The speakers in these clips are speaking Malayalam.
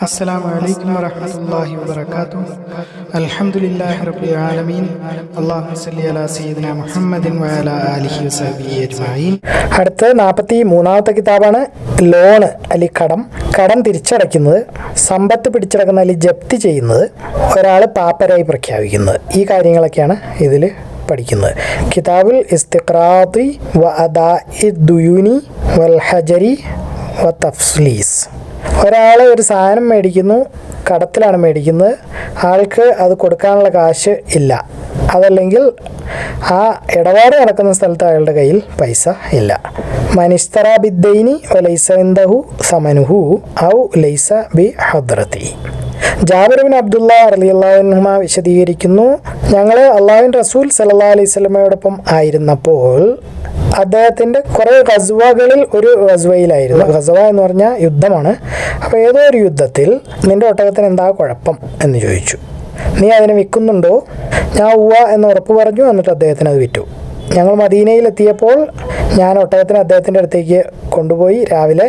السلام عليكم ورحمة الله وبركاته الحمد لله رب العالمين اللهم صل على سيدنا محمد وعلى آله وصحبه أجمعين അടുത്ത നാൽപ്പത്തി മൂന്നാമത്തെ കിതാബാണ് ലോണ് അല്ലെങ്കിൽ കടം കടം തിരിച്ചടയ്ക്കുന്നത് സമ്പത്ത് പിടിച്ചടക്കുന്ന അല്ലെങ്കിൽ ജപ്തി ചെയ്യുന്നത് ഒരാൾ പാപ്പരായി പ്രഖ്യാപിക്കുന്നത് ഈ കാര്യങ്ങളൊക്കെയാണ് ഇതിൽ പഠിക്കുന്നത് കിതാബുൽ ഇസ്തിഖ്റാത്തി വ അദാ ദുയൂനി വൽ ഹജരി വ തഫ്ലീസ് ഒരാൾ ഒരു സാധനം മേടിക്കുന്നു കടത്തിലാണ് മേടിക്കുന്നത്. ആൾക്ക് അത് കൊടുക്കാനുള്ള കാശ് ഇല്ല. അതല്ലെങ്കിൽ ആ ഇടപാട് നടക്കുന്ന സ്ഥലത്ത് അയാളുടെ കയ്യിൽ പൈസ ഇല്ല. മനിസ്തറ ബിദ്ദൈനി ലൈസ ഇന്ദഹു സമനുഹു ഔ ലൈസ ബി ഹദ്രത്തി ജാബിർബിൻ അബ്ദുള്ള അലിയുള്ളാഹുമ വിശദീകരിക്കുന്നു ഞങ്ങൾ അള്ളാഹുവിൻ റസൂൽ സല്ലാ അലൈഹി സ്വലമയോടൊപ്പം ആയിരുന്നപ്പോൾ അദ്ദേഹത്തിന്റെ കുറേ ഗസ്വകളിൽ ഒരു ഗസ്വയിലായിരുന്നു ഗസ്വ എന്ന് പറഞ്ഞാൽ യുദ്ധമാണ്. അപ്പോൾ ഏതോ ഒരു യുദ്ധത്തിൽ നിന്റെ ഒട്ടകത്തിന് എന്താ കുഴപ്പം? എന്ന് ചോദിച്ചു. നീ അതിനെ വിൽക്കുന്നുണ്ടോ? ഞാൻ ഉവ്വ എന്ന് ഉറപ്പ് പറഞ്ഞു. എന്നിട്ട് അദ്ദേഹത്തിന് അത് വിറ്റു. ഞങ്ങൾ മദീനയിലെത്തിയപ്പോൾ ഞാൻ ഒട്ടകത്തിന് അദ്ദേഹത്തിൻ്റെ അടുത്തേക്ക് കൊണ്ടുപോയി രാവിലെ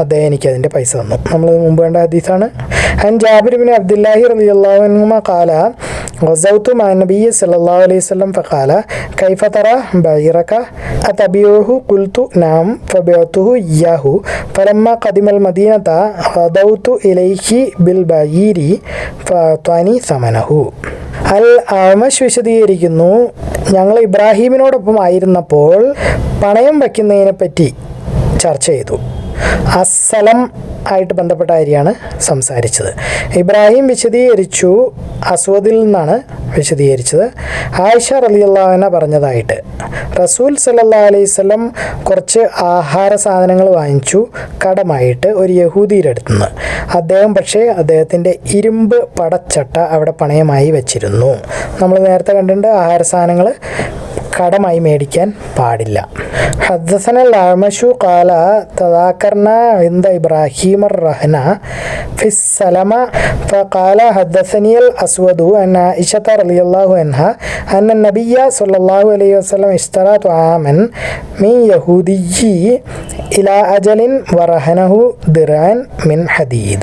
അദ്ദേഹം എനിക്ക് അതിൻ്റെ പൈസ തന്നു നമ്മൾ മുമ്പ് കണ്ട ഹദീസാണ് അൻ ജാബിർ ബിൻ അബ്ദുല്ലാഹി റളിയല്ലാഹു അൻഹുമ ഖാല غزوت مع النبي صلى الله عليه وسلم فقال كيف ترى بعيرك أتبيعه قلت نعم فبعته إياه فلما قدم المدينة غدوت إليه بالبعير فأعطاني ثمنه അൽ ആമഷ് വിശദീകരിക്കുന്നു. ഞങ്ങൾ ഇബ്രാഹീമിനോടൊപ്പം ആയിരുന്നപ്പോൾ പണയം വയ്ക്കുന്നതിനെ പറ്റി ചർച്ച ചെയ്തു. അസ്സലം ആയിട്ട് ബന്ധപ്പെട്ട കാര്യമാണ് സംസാരിച്ചത്. ഇബ്രാഹിം വിശദീകരിച്ചു അസ്വദിൽ നിന്നാണ് വിശദീകരിച്ചത്. ആയിഷ റലിയല്ലാഹന പറഞ്ഞതായിട്ട് റസൂൽ സല്ലാ അലൈഹി സ്വലം കുറച്ച് ആഹാര സാധനങ്ങൾ വാങ്ങിച്ചു കടമായിട്ട് ഒരു യഹൂദിയുടെ അടുത്തുനിന്ന് അദ്ദേഹം പക്ഷേ അദ്ദേഹത്തിന്റെ ഇരുമ്പ് പടച്ചട്ട അവിടെ പണയമായി വെച്ചിരുന്നു. നമ്മൾ നേരത്തെ കണ്ടിട്ടുണ്ട് ആഹാര സാധനങ്ങൾ കടമായി മേടിക്കാൻ പാടില്ല حدثنا الأعمش قال تذاكرنا عند إبراهيم الرهنة في السلمة فقال حدثني الأسود أن عائشة رضي الله عنها أن النبي صلى الله عليه وسلم اشترى طعاما من يهودي إلى أجل ورهنه درعا من حديد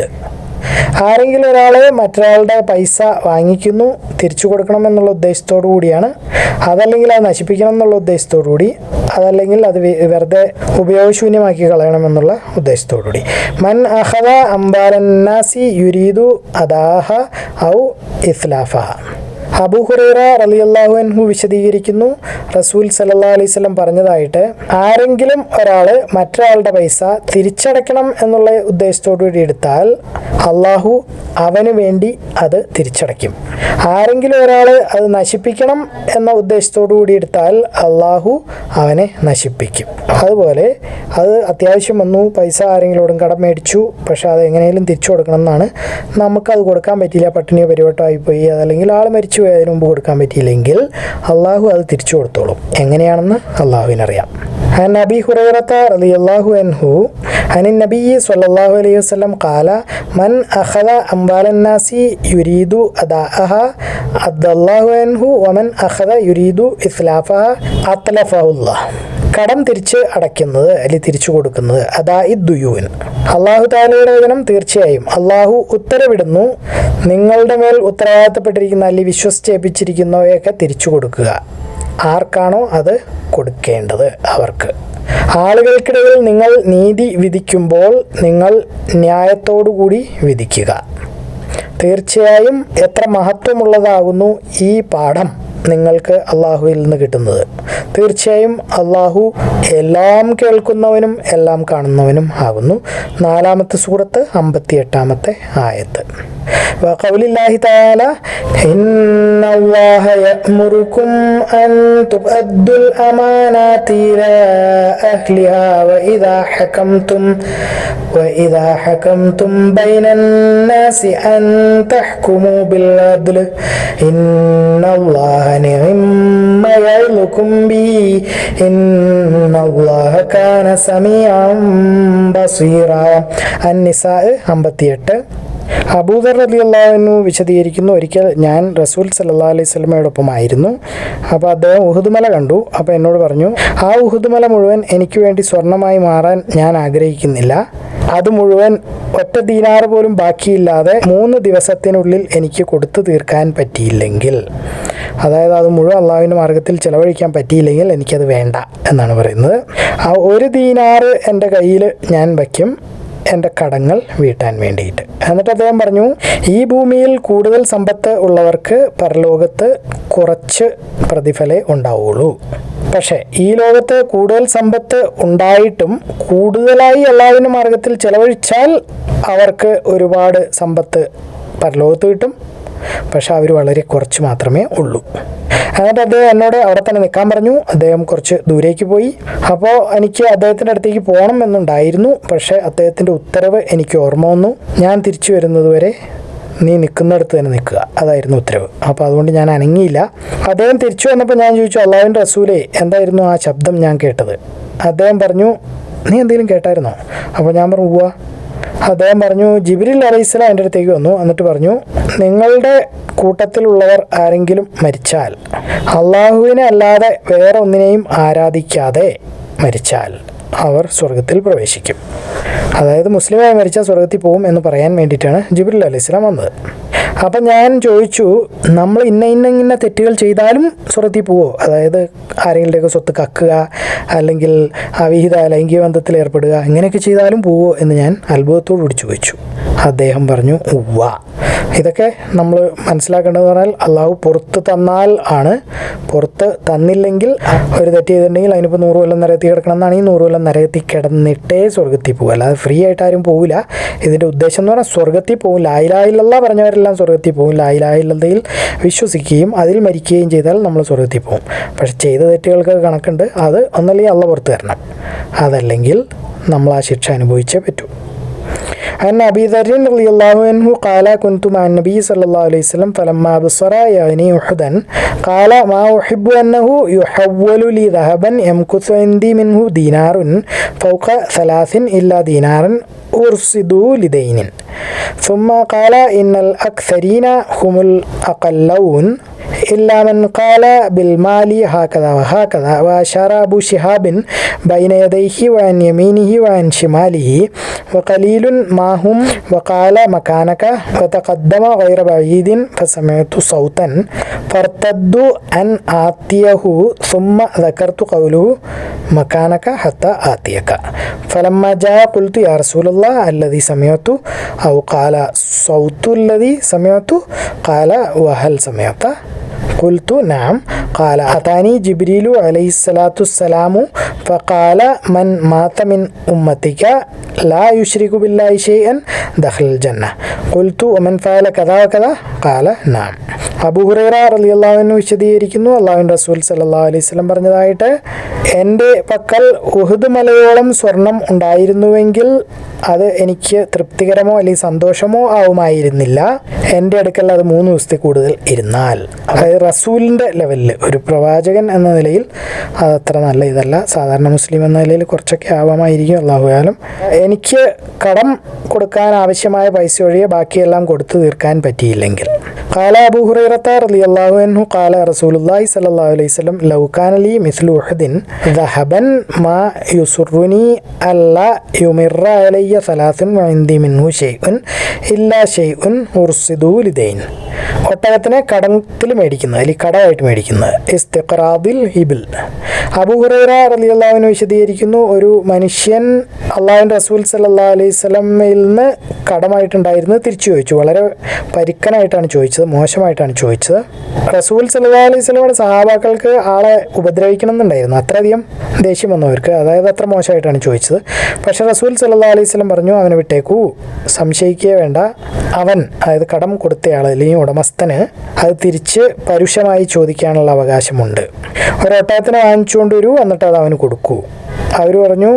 ആരെങ്കിലും ഒരാൾ മറ്റൊരാളുടെ പൈസ വാങ്ങിക്കുന്നു തിരിച്ചു കൊടുക്കണം എന്നുള്ള ഉദ്ദേശത്തോടു കൂടിയാണ്. അതല്ലെങ്കിൽ അത് നശിപ്പിക്കണം എന്നുള്ള ഉദ്ദേശത്തോടു കൂടി അതല്ലെങ്കിൽ അത് വെറുതെ ഉപയോഗശൂന്യമാക്കി കളയണം എന്നുള്ള ഉദ്ദേശത്തോടു കൂടി. മൻ അഹദ അംബാലന്നാസി യുരീദു അദാഹ ഔ ഇസ്ലാഫഹ. അബൂ ഹുറേറ റളിയല്ലാഹു അൻഹു വിശദീകരിക്കുന്നു. റസൂൽ സലല്ലാ അലൈഹി വസല്ലം പറഞ്ഞതായിട്ട് ആരെങ്കിലും ഒരാൾ മറ്റൊരാളുടെ പൈസ തിരിച്ചടയ്ക്കണം എന്നുള്ള ഉദ്ദേശത്തോടു കൂടി എടുത്താൽ അള്ളാഹു അവന് വേണ്ടി അത് തിരിച്ചടയ്ക്കും. ആരെങ്കിലും ഒരാൾ അത് നശിപ്പിക്കണം എന്ന ഉദ്ദേശത്തോടു കൂടി എടുത്താൽ അള്ളാഹു അവനെ നശിപ്പിക്കും. അതുപോലെ അത് അത്യാവശ്യം വന്നു പൈസ ആരെങ്കിലോടും കടം മേടിച്ചു പക്ഷെ അത് എങ്ങനെയും തിരിച്ചു കൊടുക്കണം എന്നാണ്. നമുക്കത് കൊടുക്കാൻ പറ്റിയില്ല പട്ടിണിയോ പരിവട്ടമായി പോയി അതല്ലെങ്കിൽ ആൾ മരിച്ചു പോയി അതിന് മുമ്പ് കൊടുക്കാൻ പറ്റിയില്ലെങ്കിൽ അള്ളാഹു അത് തിരിച്ചു കൊടുത്തോളും എങ്ങനെയാണെന്ന് അള്ളാഹുവിനറിയാം عن أبي هريرة رضي الله عنه عن النبي صلى الله عليه وسلم قال من أخذ أموال الناس يريد أداءها أدى الله عنه ومن أخذ يريد إثلافها أطلفه الله കടം തിരിച്ച് അടയ്ക്കുന്നത് അല്ലെങ്കിൽ തിരിച്ചു കൊടുക്കുന്നത്. അതാ ഇദ്ദുയൂൻ അള്ളാഹു താലയുടെ വചനം തീർച്ചയായും അള്ളാഹു ഉത്തരവിടുന്നു. നിങ്ങളുടെ മേൽ ഉത്തരവാദിത്തപ്പെട്ടിരിക്കുന്ന അല്ലെങ്കിൽ വിശ്വസിച്ചേപ്പിച്ചിരിക്കുന്നവയൊക്കെ തിരിച്ചു കൊടുക്കുക. ആർക്കാണോ അത് കൊടുക്കേണ്ടത്? അവർക്ക്. ആളുകൾക്കിടയിൽ നിങ്ങൾ നീതി വിധിക്കുമ്പോൾ നിങ്ങൾ ന്യായത്തോടുകൂടി വിധിക്കുക. തീർച്ചയായും എത്ര മഹത്വമുള്ളതാകുന്നു ഈ പാഠം. നിങ്ങൾക്ക് അള്ളാഹുവിൽ നിന്ന് കിട്ടുന്നത് തീർച്ചയായും അള്ളാഹു എല്ലാം കേൾക്കുന്നവനും എല്ലാം കാണുന്നവനും ആകുന്നു നാലാമത്തെ സൂറത്ത് അമ്പത്തി എട്ടാമത്തെ ആയത്ത് وقول الله تعالى إن الله يأمركم أن تؤدوا الأمانات إلى أهلها وإذا حكمتم وإذا حكمتم بين الناس أن تحكموا بالعدل إن الله نعم ما يعظكم به إن الله كان سميعا بصيرا النساء 58 അബൂദർ അലി അള്ളാഹുവിനു വിശദീകരിക്കുന്നു ഒരിക്കൽ ഞാൻ റസൂൽ സല്ലാ അലൈഹി സ്വലമയോടൊപ്പമായിരുന്നു അപ്പോൾ അദ്ദേഹം ഉഹുദുമല കണ്ടു അപ്പോൾ എന്നോട് പറഞ്ഞു ആ ഉഹുദുമല മുഴുവൻ എനിക്ക് വേണ്ടി സ്വർണമായി മാറാൻ ഞാൻ ആഗ്രഹിക്കുന്നില്ല അത് മുഴുവൻ ഒറ്റ ദീനാറ് പോലും ബാക്കിയില്ലാതെ മൂന്ന് ദിവസത്തിനുള്ളിൽ എനിക്ക് കൊടുത്തു തീർക്കാൻ പറ്റിയില്ലെങ്കിൽ അതായത് അത് മുഴുവൻ അള്ളാഹുവിന്റെ മാർഗത്തിൽ ചിലവഴിക്കാൻ പറ്റിയില്ലെങ്കിൽ എനിക്കത് വേണ്ട എന്നാണ് പറയുന്നത്. ആ ഒരു ദീനാറ് എന്റെ കയ്യിൽ ഞാൻ വയ്ക്കും. എന്റെ കടങ്ങൾ വീട്ടാൻ വേണ്ടിയിട്ട്. എന്നിട്ട് അദ്ദേഹം പറഞ്ഞു ഈ ഭൂമിയിൽ കൂടുതൽ സമ്പത്ത് ഉള്ളവർക്ക് പരലോകത്ത് കുറച്ച് പ്രതിഫലേ ഉണ്ടാവുള്ളൂ. പക്ഷേ ഈ ലോകത്ത് കൂടുതൽ സമ്പത്ത് ഉണ്ടായിട്ടും കൂടുതലായി എല്ലാവരും മാർഗത്തിൽ ചെലവഴിച്ചാൽ അവർക്ക് ഒരുപാട് സമ്പത്ത് പരലോകത്ത് കിട്ടും. പക്ഷെ അവർ വളരെ കുറച്ച് മാത്രമേ ഉള്ളൂ. എന്നിട്ട് അദ്ദേഹം എന്നോട് അവിടെ തന്നെ നിൽക്കാൻ പറഞ്ഞു. അദ്ദേഹം കുറച്ച് ദൂരേക്ക് പോയി. അപ്പോൾ എനിക്ക് അദ്ദേഹത്തിന്റെ അടുത്തേക്ക് പോകണം എന്നുണ്ടായിരുന്നു. പക്ഷേ അദ്ദേഹത്തിന്റെ ഉത്തരവ് എനിക്ക് ഓർമ്മ വന്നു. ഞാൻ തിരിച്ചു വരുന്നതുവരെ നീ നിൽക്കുന്നിടത്ത് തന്നെ നിൽക്കുക. അതായിരുന്നു ഉത്തരവ്. അപ്പോൾ അതുകൊണ്ട് ഞാൻ അനങ്ങിയില്ല. അദ്ദേഹം തിരിച്ചു വന്നപ്പോൾ ഞാൻ ചോദിച്ചു അള്ളാഹുവിന്റെ റസൂലേ എന്തായിരുന്നു ആ ശബ്ദം ഞാൻ കേട്ടത്? അദ്ദേഹം പറഞ്ഞു നീ എന്തെങ്കിലും കേട്ടായിരുന്നോ? അപ്പോൾ ഞാൻ പറഞ്ഞു ഉവ്വ. അദ്ദേഹം പറഞ്ഞു ജിബിരിൽ അലൈഹിസ്ലാം എന്റെ അടുത്തേക്ക് വന്നു. എന്നിട്ട് പറഞ്ഞു നിങ്ങളുടെ കൂട്ടത്തിലുള്ളവർ ആരെങ്കിലും മരിച്ചാൽ അള്ളാഹുവിനെ അല്ലാതെ വേറെ ഒന്നിനെയും ആരാധിക്കാതെ മരിച്ചാൽ. അവർ സ്വർഗത്തിൽ പ്രവേശിക്കും. അതായത് മുസ്ലിമായി മരിച്ചാൽ സ്വർഗത്തിൽ പോകും എന്ന് പറയാൻ വേണ്ടിയിട്ടാണ് ജിബ്രിൽ അലൈഹി ഇസ്ലാം വന്നത്. അപ്പം ഞാൻ ചോദിച്ചു നമ്മൾ ഇന്ന ഇന്ന ഇന്ന തെറ്റുകൾ ചെയ്താലും സ്വർഗത്തിൽ പോവോ? അതായത് ആരെങ്കിലുടെയൊക്കെ സ്വത്ത് കക്കുക അല്ലെങ്കിൽ അവിഹിത ലൈംഗിക ബന്ധത്തിൽ ഏർപ്പെടുക ഇങ്ങനെയൊക്കെ ചെയ്താലും പോവോ എന്ന് ഞാൻ അത്ഭുതത്തോടു കൂടി ചോദിച്ചു. അദ്ദേഹം പറഞ്ഞു ഉവ്വ. ഇതൊക്കെ നമ്മൾ മനസ്സിലാക്കേണ്ടതെന്ന് പറഞ്ഞാൽ അള്ളാഹു പുറത്ത് തന്നാൽ ആണ്. പുറത്ത് തന്നില്ലെങ്കിൽ ഒരു തെറ്റ് ചെയ്തിട്ടുണ്ടെങ്കിൽ അതിനിപ്പോൾ നൂറ് കൊല്ലം നിരത്തി കിടക്കണം എന്നാണെങ്കിൽ നൂറ് കൊല്ലം നരകത്തിൽ കിടന്നിട്ടേ സ്വർഗത്തിൽ പോകും അല്ലാതെ ഫ്രീ ആയിട്ട് ആരും പോകില്ല ഇതിന്റെ ഉദ്ദേശം എന്ന് പറഞ്ഞാൽ സ്വർഗത്തിൽ പോകും ലായിലായില്ല പറഞ്ഞവരെല്ലാം സ്വർഗത്തിൽ പോകും ലായിലായില്ലതയിൽ വിശ്വസിക്കുകയും അതിൽ മരിക്കുകയും ചെയ്താൽ നമ്മൾ സ്വർഗത്തിൽ പോകും പക്ഷെ ചെയ്ത തെറ്റുകൾക്ക് കണക്കുണ്ട്. അത് ഒന്നല്ലെങ്കിൽ അള്ള പുറത്ത് തരണം. അതല്ലെങ്കിൽ നമ്മൾ ആ ശിക്ഷ അനുഭവിച്ചേ പറ്റൂ. عن أبي ذر رضي الله عنه قال كنت مع النبي صلى الله عليه وسلم فلما أبصر يعني أحدا قال ما أحب أنه يحول لي ذهبا يمكث عندي منه دينار فوق ثلاث إلا دينارا أرصدوا لدين ثم قال إن الأكثرين هم الأقلون إلا من قال بالمال هكذا وهكذا وأشار أبو شهاب بين يديه وعن يمينه وعن شماله وقليل ما هم وقال مكانك وتقدم غير بعيد فسمعت صوتا فارتدوا أن آتيه ثم ذكرت قوله مكانك حتى آتيك. فلما جاء قلت يا رسول الله الذي سمعت؟ أو قال صوت الذي سمعت؟ قال وهل سمعت؟ قلت نعم قال أتاني جبريل عليه الصلاة والسلام فقال من مات من أمتك لا يشرك بالله شيئا دخل الجنة قلت ومن فعل كذا وكذا قال نعم അബു ഹുറൈറ റളിയല്ലാഹുവിന് വിശദീകരിക്കുന്നു അള്ളാഹുവിൻ റസൂൽ സല്ലല്ലാഹു അലൈഹി വസല്ലം പറഞ്ഞതായിട്ട് എൻ്റെ പക്കൽ ഉഹുദ് മലയോളം സ്വർണം ഉണ്ടായിരുന്നുവെങ്കിൽ അത് എനിക്ക് തൃപ്തികരമോ അല്ലെങ്കിൽ സന്തോഷമോ ആവുമായിരുന്നില്ല എൻ്റെ അടുക്കൽ അത് മൂന്ന് ദിവസത്തിൽ കൂടുതൽ ഇരുന്നാൽ അതായത് റസൂലിൻ്റെ ലെവലിൽ ഒരു പ്രവാചകൻ എന്ന നിലയിൽ അത് അത്ര നല്ല ഇതല്ല സാധാരണ മുസ്ലിം എന്ന നിലയിൽ കുറച്ചൊക്കെ ആവാമായിരിക്കും അള്ളാഹുയാലും എനിക്ക് കടം കൊടുക്കാൻ ആവശ്യമായ പൈസ ഒഴികെ ബാക്കിയെല്ലാം കൊടുത്തു തീർക്കാൻ പറ്റിയില്ലെങ്കിൽ قال أبو هريرة رضي الله عنه قال رسول الله صلى الله عليه وسلم لو كان لي مثل أحد ذهبا ما يسرني ألا يمر علي ലദയ്യ സലാസിൻ വൈന്തി മിന്നു ഷെയ്ൻ ഇല്ലാ ഷെയ്ൻ ഉർസിദൂലിദൈൻ ഒട്ടകത്തിനെ കടത്തിൽ മേടിക്കുന്നത് അല്ലെങ്കിൽ കടമായിട്ട് മേടിക്കുന്നത് ഇസ്തിഖറാദിൽ ഇബിൽ. അബുഹുറൈറ റലിയല്ലാവിന് വിശദീകരിക്കുന്നു ഒരു മനുഷ്യൻ അള്ളാഹുവിന്റെ റസൂൽ സല്ലാ അലൈഹി സ്വലമയിൽ നിന്ന് കടമായിട്ടുണ്ടായിരുന്നു തിരിച്ചു ചോദിച്ചു. വളരെ പരിക്കനായിട്ടാണ് ചോദിച്ചത് മോശമായിട്ടാണ് ചോദിച്ചത്. റസൂൽ സല്ലാ അലൈഹി സ്വലമയുടെ സഹാബാക്കൾക്ക് ആളെ ഉപദ്രവിക്കണം എന്നുണ്ടായിരുന്നു അത്രയധികം ദേഷ്യം വന്നവർക്ക്. അതായത് അത്ര മോശമായിട്ടാണ് ചോദിച്ചത്. പക്ഷേ റസൂൽ സല്ലാ അലൈഹി സ്വലം പറഞ്ഞു അവനെ വിട്ടേക്കൂ. സംശയിക്കുകയേ വേണ്ട. അവൻ അതായത് കടം കൊടുത്തയാൾ അല്ലെങ്കിൽ ഉടമസ്ഥന് അത് തിരിച്ച് പരുഷമായി ചോദിക്കാനുള്ള അവകാശമുണ്ട്. ഒരൊട്ടകത്തിനെ വാങ്ങിച്ചുകൊണ്ട് വരൂ എന്നിട്ട് അത് അവന് കൊടുക്കൂ. അവർ പറഞ്ഞു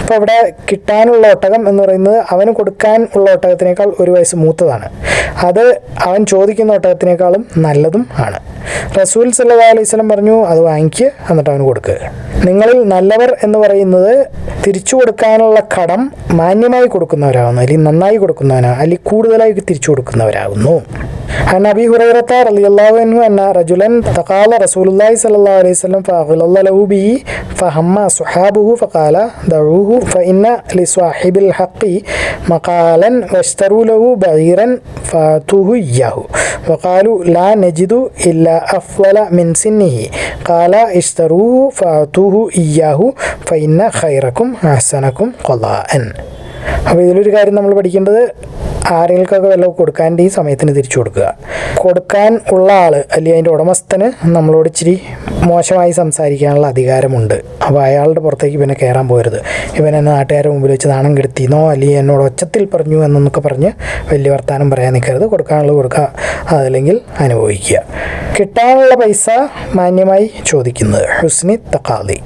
ഇപ്പോൾ ഇവിടെ കിട്ടാനുള്ള ഒട്ടകം എന്ന് പറയുന്നത് അവന് കൊടുക്കാൻ ഉള്ള ഒട്ടകത്തിനേക്കാൾ ഒരു വയസ്സ് മൂത്തതാണ്. അത് അവൻ ചോദിക്കുന്ന ഒട്ടകത്തിനേക്കാളും നല്ലതും ആണ്. റസൂൽ സല്ലാ അലൈഹി സ്വലം പറഞ്ഞു അത് വാങ്ങിക്കുക എന്നിട്ട് അവന് കൊടുക്കുക നിങ്ങളിൽ നല്ലവർ എന്ന് പറയുന്നത് തിരിച്ചു കൊടുക്കാനുള്ള കടം മാന്യമായി കൊടുക്കുന്നവരാകുന്നു അല്ലെങ്കിൽ നന്നായി കൊടുക്കുന്നവനാ അല്ലെങ്കിൽ കൂടുതലായി തിരിച്ചു കൊടുക്കുന്നവരാകുന്നു عن أبي هريرة رضي الله عنه أن رجلا تقال رسول الله صلى الله عليه وسلم فأغلظ له به فهم صحابه فقال دعوه فإن لصاحب الحق مقالا واشتروا له بعيرا فاتوه إياه وقالوا لا نجد إلا أفضل من سنه قال اشتروه ഹു ഇയാഹു ഫൈന ഖൈറക്കും ഹസനക്കും കൊലാൻ അപ്പോൾ ഇതിലൊരു കാര്യം നമ്മൾ പഠിക്കേണ്ടത് ആരെങ്കിലൊക്കെ വല്ലതും കൊടുക്കാന്റെ ഈ സമയത്തിന് തിരിച്ചു കൊടുക്കുക. കൊടുക്കാൻ ഉള്ള ആൾ അല്ലെങ്കിൽ അതിന്റെ ഉടമസ്ഥന് നമ്മളോട് ഇച്ചിരി മോശമായി സംസാരിക്കാനുള്ള അധികാരമുണ്ട്. അപ്പോൾ അയാളുടെ പുറത്തേക്ക് പിന്നെ കയറാൻ പോരുത്. ഇവൻ എന്നെ നാട്ടുകാരുടെ മുമ്പിൽ വെച്ച് നാണം കെടുത്തിന്നോ അല്ലെങ്കിൽ എന്നോട് ഒച്ചത്തിൽ പറഞ്ഞു എന്നൊക്കെ പറഞ്ഞ് വലിയ വർത്തമാനം പറയാൻ നിൽക്കരുത്. കൊടുക്കാനുള്ളത് കൊടുക്കുക. അതല്ലെങ്കിൽ അനുഭവിക്കുക. കിട്ടാനുള്ള പൈസ മാന്യമായി ചോദിക്കുന്നത് ഹുസ്നി തക്കാലി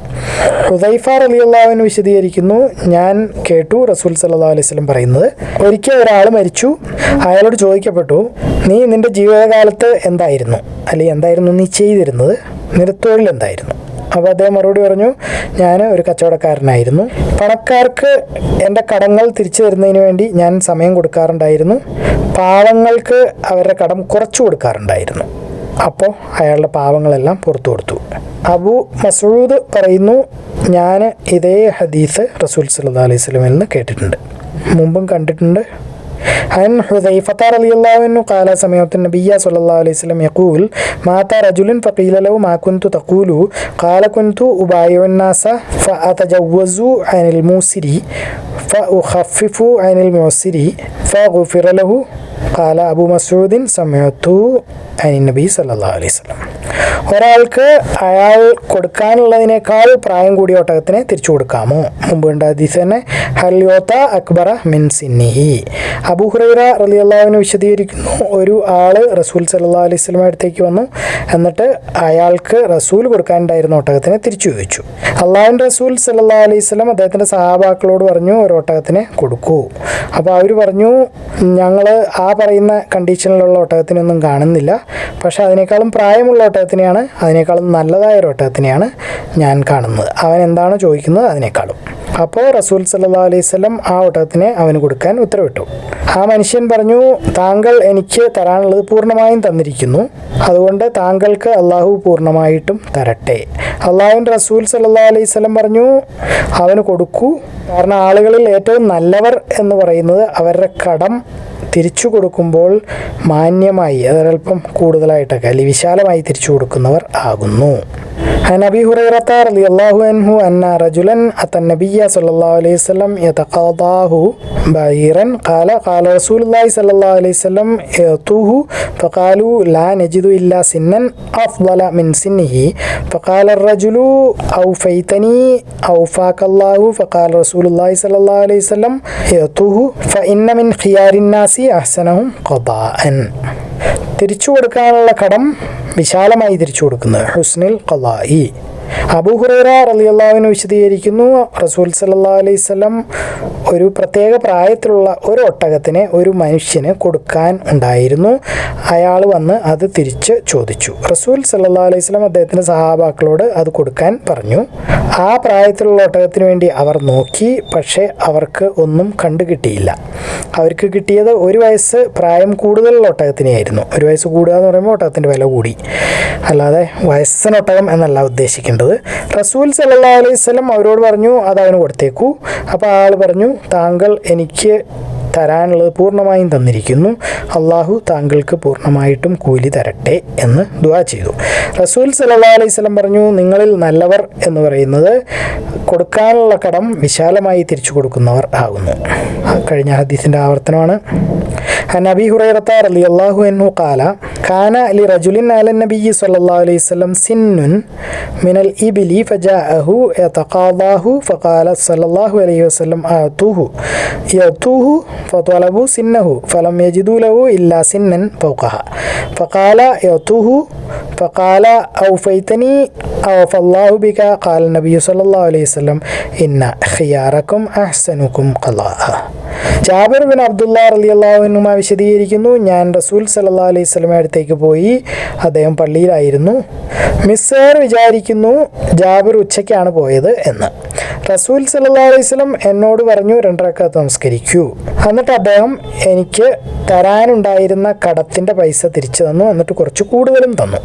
ഹുദൈഫ അലിയുള്ളവന് വിശദീകരിക്കുന്നു. ഞാൻ കേട്ടു റസൂൽ സല്ലാ അലൈഹി സ്വലം പറയുന്നത്. ഒരിക്കൽ ഒരാൾ മരിച്ചു. അയാളോട് ചോദിക്കപ്പെട്ടു നീ നിന്റെ ജീവിതകാലത്ത് എന്തായിരുന്നു? അല്ലെങ്കിൽ എന്തായിരുന്നു നീ ചെയ്തിരുന്നത്? നിന്റെ തൊഴിൽ എന്തായിരുന്നു? അപ്പോൾ അദ്ദേഹം മറുപടി പറഞ്ഞു ഞാൻ ഒരു കച്ചവടക്കാരനായിരുന്നു. പണക്കാർക്ക് എന്റെ കടങ്ങൾ തിരിച്ചു തരുന്നതിന് വേണ്ടി ഞാൻ സമയം കൊടുക്കാറുണ്ടായിരുന്നു. പാവങ്ങൾക്ക് അവരുടെ കടം കുറച്ചു കൊടുക്കാറുണ്ടായിരുന്നു. അപ്പോൾ അയാളുടെ പാവങ്ങളെല്ലാം പുറത്തു കൊടുത്തു അബു മസൂദ് പറയുന്നു ഞാൻ ഇതേ ഹദീസ് റസൂൽ സല്ലാ അലൈഹി സ്വലമിൽ നിന്ന് കേട്ടിട്ടുണ്ട് മുമ്പും കണ്ടിട്ടുണ്ട് عن حذيفة رضي الله عنه قال سمعت النبي صلى الله عليه وسلم يقول مات رجل فقيل له ما كنت تقول قال كنت أبايع الناس فأتجوز عن الموسر فأخفف عن المعسر فغفر له قال أبو مسعود سمعته عن النبي صلى الله عليه وسلم. ഒരാൾക്ക് അയാൾ കൊടുക്കാനുള്ളതിനേക്കാൾ പ്രായം കൂടിയ ഒട്ടകത്തിനെ തിരിച്ചു കൊടുക്കാമോ? മുമ്പ് കണ്ട തന്നെ ഹൽയോത്ത അക്ബറ മിൻ സിന്നിഹി. അബുഹുറൈറ റലി അള്ളാഹുവിനെ വിശദീകരിക്കുന്നു ഒരു ആൾ റസൂൽ സല്ലാ അലൈഹി സ്വലമ അടുത്തേക്ക് വന്നു. എന്നിട്ട് അയാൾക്ക് റസൂൽ കൊടുക്കാനുണ്ടായിരുന്ന ഒട്ടകത്തിനെ തിരിച്ചു ചോദിച്ചു. അള്ളാഹുവിന്റെ റസൂൽ സല്ലാ അലൈഹി സ്വലം അദ്ദേഹത്തിന്റെ സഹാബാക്കളോട് പറഞ്ഞു ഒരു ഒട്ടകത്തിനെ കൊടുക്കൂ. അപ്പോൾ അവർ പറഞ്ഞു ഞങ്ങൾ ആ പറയുന്ന കണ്ടീഷനിലുള്ള ഒട്ടകത്തിനൊന്നും കാണുന്നില്ല. പക്ഷേ അതിനേക്കാളും പ്രായമുള്ള ഒട്ടകത്തിനെയാണ് അതിനേക്കാളും നല്ലതായ ഒരു ഒട്ടകത്തിനെയാണ് ഞാൻ കാണുന്നത്. അവൻ എന്താണ് ചോദിക്കുന്നത് അതിനേക്കാളും. അപ്പോൾ റസൂൽ സല്ലാ അലൈഹി ആ ഒട്ടകത്തിനെ അവന് കൊടുക്കാൻ ഉത്തരവിട്ടു. ആ മനുഷ്യൻ പറഞ്ഞു താങ്കൾ എനിക്ക് തരാനുള്ളത് പൂർണമായും തന്നിരിക്കുന്നു. അതുകൊണ്ട് താങ്കൾക്ക് അള്ളാഹു പൂർണമായിട്ടും തരട്ടെ. അള്ളാഹുവിന്റെ റസൂൽ സല്ലാ അലൈഹി സ്വലം പറഞ്ഞു അവന് കൊടുക്കൂ. കാരണം ആളുകളിൽ ഏറ്റവും നല്ലവർ എന്ന് പറയുന്നത് അവരുടെ കടം തിരിച്ചു കൊടുക്കുമ്പോൾ മാന്യമായി അതൊരൽപ്പം കൂടുതലായിട്ടൊക്കെ അല്ലെങ്കിൽ വിശാലമായി തിരിച്ചു കൊടുക്കുന്നവർ ആകുന്നു عن أبي هريرة رضي الله عنه أن رجلا أتى النبي صلى الله عليه وسلم يتقاضاه بعيرا قال قال رسول الله صلى الله عليه وسلم اعطوه فقالوا لا نجد إلا سنا أفضل من سنه فقال الرجل أوفيتني أوفاك الله فقال رسول الله صلى الله عليه وسلم اعطوه فإن من خيار الناس വസി അഹ്സനവും കൊതാൻ തിരിച്ചു കൊടുക്കാനുള്ള കടം വിശാലമായി തിരിച്ചു കൊടുക്കുന്നത് ഹുസ്നിൽ ഈ അബൂഹുറൈറ റലിയല്ലാവിന് വിശദീകരിക്കുന്നു റസൂൽ സല്ലാ അലൈവല്ലം ഒരു പ്രത്യേക പ്രായത്തിലുള്ള ഒരു ഒട്ടകത്തിനെ ഒരു മനുഷ്യന് കൊടുക്കാൻ ഉണ്ടായിരുന്നു. അയാൾ വന്ന് അത് തിരിച്ച് ചോദിച്ചു. റസൂൽ സല്ലാ അലൈഹി സ്വലം അദ്ദേഹത്തിന്റെ സഹാബാക്കളോട് അത് കൊടുക്കാൻ പറഞ്ഞു. ആ പ്രായത്തിലുള്ള ഒട്ടകത്തിന് വേണ്ടി അവർ നോക്കി പക്ഷേ അവർക്ക് ഒന്നും കണ്ടു കിട്ടിയില്ല. അവർക്ക് കിട്ടിയത് ഒരു വയസ്സ് പ്രായം കൂടുതലുള്ള ഒട്ടകത്തിനെയായിരുന്നു. ഒരു വയസ്സ് കൂടുക എന്ന് പറയുമ്പോൾ ഒട്ടകത്തിന്റെ വില കൂടി. അല്ലാതെ വയസ്സനൊട്ടകം എന്നല്ല ഉദ്ദേശിക്കേണ്ടത് റസൂൽ സല്ലാ അലൈഹി സ്വലം അവരോട് പറഞ്ഞു അത് അവന് കൊടുത്തേക്കൂ. അപ്പോൾ ആൾ പറഞ്ഞു താങ്കൾ എനിക്ക് തരാനുള്ളത് പൂർണമായും തന്നിരിക്കുന്നു. അള്ളാഹു താങ്കൾക്ക് പൂർണമായിട്ടും കൂലി തരട്ടെ എന്ന് ദുവാ ചെയ്തു. റസൂൽ സല്ലാ അലൈഹി സ്വലം പറഞ്ഞു നിങ്ങളിൽ നല്ലവർ എന്ന് പറയുന്നത് കൊടുക്കാനുള്ള കടം വിശാലമായി തിരിച്ചു കൊടുക്കുന്നവർ ആകുന്നു. കഴിഞ്ഞ ഹദീസിന്റെ ആവർത്തനമാണ്. عن أبي هريرة رضي الله عنه قال كان لرجل على النبي صلى الله عليه وسلم سن من الإبل فجاءه يتقاضاه فقال صلى الله عليه وسلم آتوه يأتوه فطلبوا سنه فلم يجدوا له إلا سنا فوقها. فقال يأتوه فقال أوفيتني أوفى الله بك؟ قال النبي صلى الله عليه وسلم إن خياركم أحسنكم قضاء. ജാബിർ ബിൻ അബ്ദുല്ല അലിയല്ലാഹുനുമ വിശദീകരിക്കുന്നു. ഞാൻ റസൂൽ സലഹ് അലൈഹി സ്വലമെ അടുത്തേക്ക് പോയി അദ്ദേഹം പള്ളിയിലായിരുന്നു. മിസ്സേർ വിചാരിക്കുന്നു ജാബിർ ഉച്ചയ്ക്കാണ് പോയത് എന്ന്. റസൂൽ സലഹ് അലൈഹി സ്വലം എന്നോട് പറഞ്ഞു രണ്ടരക്കത്ത് നമസ്കരിക്കൂ. എന്നിട്ട് അദ്ദേഹം എനിക്ക് തരാനുണ്ടായിരുന്ന കടത്തിന്റെ പൈസ തിരിച്ചു തന്നു. എന്നിട്ട് കുറച്ച് കൂടുതലും തന്നു.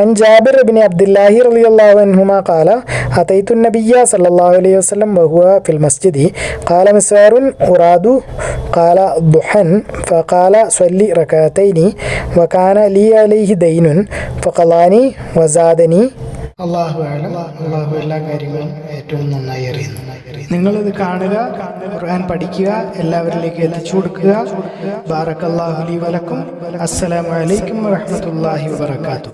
അൻ ജാബിർ ബിൻ അബ്ദുല്ലാഹി അലി അള്ളാഹുനുമ കാല അതൈത്തുനബിയ സല്ലാഹു അലൈഹി വസ്ലം ബഹുവ ഫിൽ മസ്ജിദി. കാല മിസ്സാറുൻ ഉറാദ് അഖ്ബതു കാല ദുഹൻ ഫകാല സ്വല്ലി റക്കാത്തൈനി വകാന ലി അലൈഹി ദൈനുൻ ഫഖലാനി വസാദനി. അള്ളാഹു ആലം അള്ളാഹു എല്ലാ കാര്യങ്ങളും ഏറ്റവും നന്നായി അറിയുന്നു. നിങ്ങളിത് കാണുക ഖുർആൻ പഠിക്കുക എല്ലാവരിലേക്ക് എത്തിച്ചു കൊടുക്കുക. ബാറക്കല്ലാഹു ലി വലക്കും. അസ്സലാമലൈക്കും വറഹ്മത്തുള്ളാഹി വബർക്കാത്തു